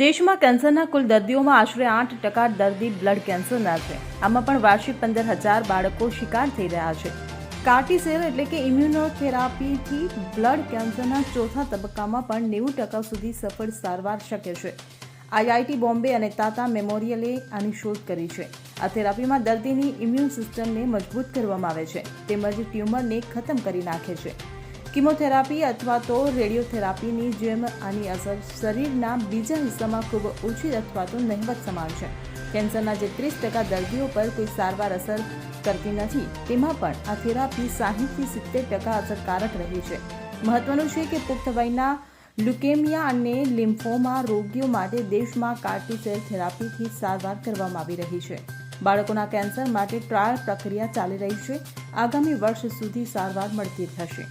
દેશમાં કેન્સરના કુલ દર્દીઓમાં આશરે આઠ ટકા દર્દી બ્લડ કેન્સરના છે. આમાં પણ વાર્ષિક પંદર હજાર બાળકો શિકાર થઈ રહ્યા છે. કાર્ટીસેલ એટલે કે ઇમ્યુનોથેરાપીથી બ્લડ કેન્સરના ચોથા તબક્કામાં પણ નેવું ટકા સુધી સફળ સારવાર શક્ય છે. આઈઆઈટી બોમ્બે અને તાતા મેમોરિયલે આની શોધ કરી છે. આ થેરાપીમાં દર્દીની ઇમ્યુન સિસ્ટમને મજબૂત કરવામાં આવે છે. તેમજ ટ્યુમરને ખતમ કરી નાખે છે. કિમોથેરાપી અથવા તો રેડિયોથેરાપીની જેમ આની અસર શરીરના બીજા હિસ્સામાં ખૂબ ઓછી અથવા તો નહિવત સમાન છે. કેન્સરના જે ત્રીસ ટકા દર્દીઓ પર કોઈ સારવાર અસર કરતી નથી, તેમાં પણ આ થેરાપી સાહીઠથી સિત્તેર ટકા અસરકારક રહી છે. મહત્વનું છે કે પુખ્ત વયના લ્યુકેમિયા અને લિમ્ફોમા રોગીઓ માટે દેશમાં કાર્ટીસેલ થેરાપીથી સારવાર કરવામાં આવી રહી છે. બાળકોના કેન્સર માટે ટ્રાયલ પ્રક્રિયા ચાલી રહી છે. આગામી વર્ષ સુધી સારવાર મળતી થશે